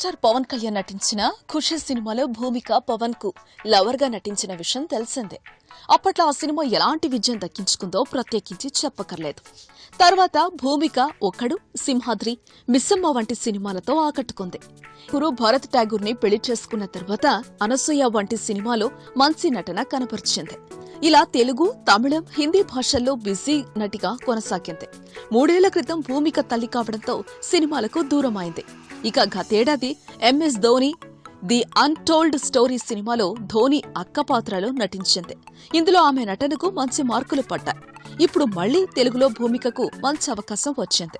Megastar Pawan Kalyan నటించిన ఖుషి సినిమాలో భూమిక పవన్కు లవర్గా నటించిన విషయం తెలిసిందే. అప్పట్లో ఆ సినిమా ఎలాంటి విజయం దక్కించుకుందో ప్రత్యేకించి చెప్పకర్లేదు తర్వాత భూమిక ఒకడు సింహాద్రి మిస్సమ్మ వంటి సినిమాలతో ఆకట్టుకుంది. గురు భరత్ ఠాగూర్ని పెళ్ళి చేసుకున్న తర్వాత అనసూయ వంటి సినిమాలో మంచి నటన కనపరిచింది. ఇలా తెలుగు తమిళం హిందీ భాషల్లో బిజీ నటిగా కొనసాగింది. మూడేళ్ళ క్రితం భూమిక తల్లి కావడంతో సినిమాలకు దూరమైంది. ఇక గతేడాది MS Dhoni the untold story సినిమాలో ధోని అక్క పాత్రలో నటించింది. ఇందులో ఆమె నటనకు మంచి మార్కులు పడ్డాయి. ఇప్పుడు మళ్ళీ తెలుగులో భూమికకు మంచి అవకాశం వచ్చింది.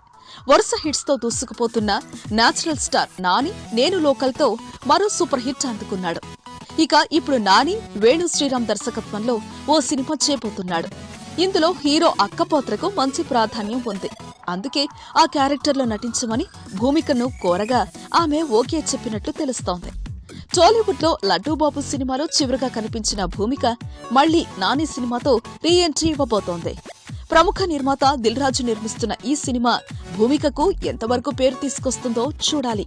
వరుస హిట్స్తో దూసుకుపోతున్న నేచురల్ స్టార్ నాని నేను లోకల్తో మరో సూపర్ హిట్ అందుకున్నాడు. ఇక ఇప్పుడు నాని వేణు శ్రీరామ్ దర్శకత్వంలో ఓ సినిమా చేయబోతున్నాడు ఇందులో హీరో అక్క పాత్రకు మంచి ప్రాధాన్యం ఉంది. అందుకే ఆ క్యారెక్టర్లో నటించమని భూమికను కోరగా ఆమె ఓకే చెప్పినట్లు తెలుస్తోంది. టాలీవుడ్లో లడ్డూబాబు సినిమాలో చివరిగా కనిపించిన భూమిక మళ్ళీ నాని సినిమాతో రీ ఎంట్రీ ఇవ్వబోతోంది. ప్రముఖ నిర్మాత దిల్ రాజు నిర్మిస్తున్న ఈ సినిమా భూమికకు ఎంతవరకు పేరు తీసుకొస్తుందో చూడాలి.